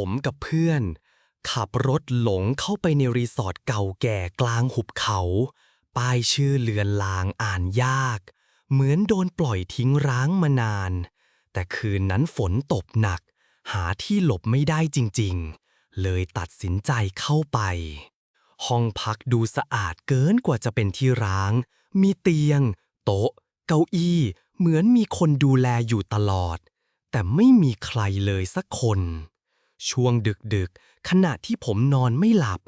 ผมกับเพื่อน ขับรถหลงเข้าไปในรีสอร์ทเก่าแก่กลางหุบเขา ป้ายชื่อเลือนลางอ่านยาก เหมือนโดนปล่อยทิ้งร้างมานาน แต่คืนนั้นฝนตกหนัก หาที่หลบไม่ได้จริงๆ เลยตัดสินใจเข้าไป ห้องพักดูสะอาดเกินกว่าจะเป็นที่ร้าง มีเตียง โต๊ะ เก้าอี้ เหมือนมีคนดูแลอยู่ตลอดแต่ไม่มีใครเลยสักคน ช่วงดึกๆ ขณะที่ผมนอนไม่หลับ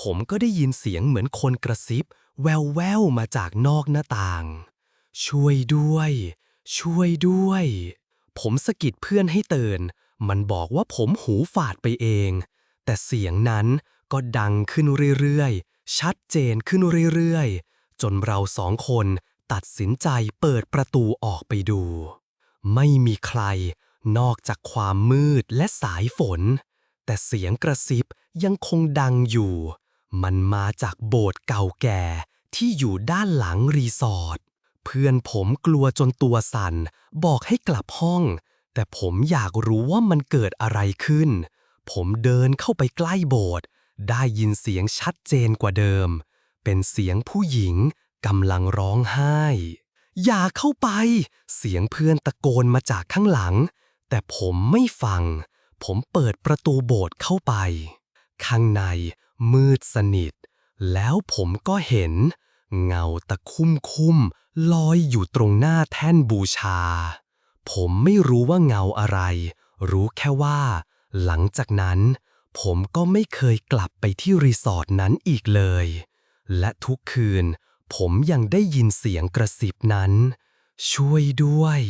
ผมก็ได้ยินเสียงเหมือนคนกระซิบ แววๆมาจากนอกหน้าต่าง ช่วยด้วย ช่วยด้วย ผมสะกิดเพื่อนให้เตื่นมันบอกว่าผมหูฝาดไปเอง แต่เสียงนั้นก็ดังขึ้นเรื่อยๆ ชัดเจนขึ้นเรื่อยๆ จนเราสองคนตัดสินใจเปิดประตูออกไปดู ไม่มีใคร นอกจากความมืดและสายฝน แต่เสียงกระซิบยังคงดังอยู่ มันมาจากโบสถ์เก่าแก่ที่อยู่ด้านหลังรีสอร์ท เพื่อนผมกลัวจนตัวสั่น บอกให้กลับห้อง แต่ผมอยากรู้ว่ามันเกิดอะไรขึ้น ผมเดินเข้าไปใกล้โบสถ์ ได้ยินเสียงชัดเจนกว่าเดิม เป็นเสียงผู้หญิงกำลังร้องไห้ อย่าเข้าไป เสียงเพื่อนตะโกนมาจากข้างหลัง แต่ผมไม่ฟัง ผมเปิดประตูโบสถ์เข้าไป ข้างในมืดสนิท แล้วผมก็เห็น เงาตะคุ่มคุ่มลอยอยู่ตรงหน้าแท่นบูชา ผมไม่รู้ว่าเงาอะไร รู้แค่ว่า หลังจากนั้น ผมก็ไม่เคยกลับไปที่รีสอร์ทนั้นอีกเลย และทุกคืน ผมยังได้ยินเสียงกระซิบนั้น ช่วยด้วย